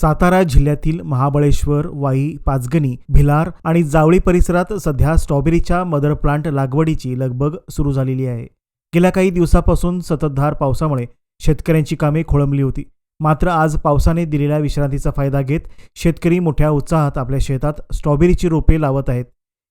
सातारा जिल्ह्यातील महाबळेश्वर वाई पाचगणी भिलार आणि जावळी परिसरात सध्या स्ट्रॉबेरीच्या मदर प्लांट लागवडीची लगबग सुरू झालेली आहे. गेल्या काही दिवसापासून संततधार पावसामुळे शेतकऱ्यांची कामे खोळंबली होती. मात्र आज पावसाने दिलेल्या विश्रांतीचा फायदा घेत शेतकरी मोठ्या उत्साहात आपल्या शेतात स्ट्रॉबेरीची रोपे लावत आहेत.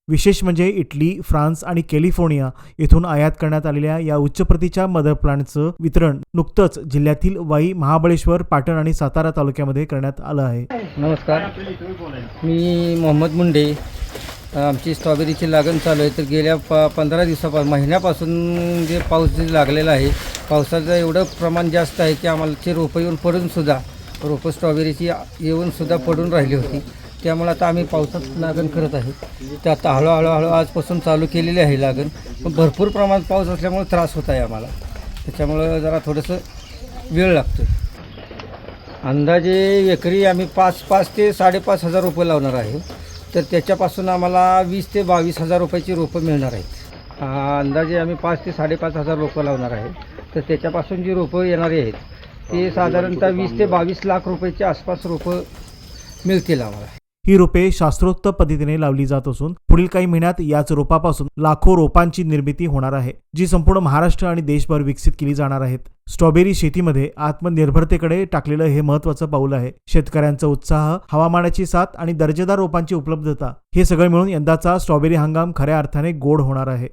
विशेष म्हणजे इटली फ्रान्स आणि कॅलिफोर्निया येथून आयात करण्यात आलेल्या या उच्च प्रतीच्या मदर प्लांटचं वितरण नुकतंच जिल्ह्यातील वाई महाबळेश्वर पाटण आणि सातारा तालुक्यामध्ये करण्यात आलं आहे. नमस्कार. मी मोहम्मद मुंडे. आमची स्ट्रॉबेरीची लागण चालू आहे. तर गेल्या प पंधरा दिवसापासून महिन्यापासून जे पाऊस जे लागलेला आहे पावसाचं एवढं प्रमाण जास्त आहे की आम्हाला ते रोपं येऊन पडूनसुद्धा रोपं स्ट्रॉबेरीची येऊनसुद्धा पडून राहिली होती. त्यामुळे आता आम्ही पावसात लागण करत आहे. ते आता हळूहळू हळू आजपासून चालू केलेली आहे लागण. पण भरपूर प्रमाणात पाऊस असल्यामुळे त्रास होत आहे आम्हाला. त्याच्यामुळं जरा थोडंसं वेळ लागतो अंदाजे एकरी आम्ही पाच पाच ते साडेपाच हजार रुपये लावणार आहे. तर त्याच्यापासून आम्हाला वीस ते बावीस हजार रुपयाची रोपं मिळणार आहेत. अंदाजे आम्ही पाच ते साडेपाच हजार रोपं लावणार आहे. तर त्याच्यापासून जी रोपं येणारी आहेत ते साधारणतः वीस ते बावीस लाख रुपयाच्या आसपास रोपं मिळतील आम्हाला. ही रोपे शास्त्रोक्त पद्धतीने लावली जात असून पुढील काही महिन्यात याच रोपापासून लाखो रोपांची निर्मिती होणार आहे जी संपूर्ण महाराष्ट्र आणि देशभर विकसित केली जाणार आहेत. स्ट्रॉबेरी शेतीमध्ये आत्मनिर्भरतेकडे टाकलेलं हे महत्वाचं पाऊल आहे. शेतकऱ्यांचा उत्साह हवामानाची साथ आणि दर्जेदार रोपांची उपलब्धता हे सगळं मिळून यंदाचा स्ट्रॉबेरी हंगाम खऱ्या अर्थाने गोड होणार आहे.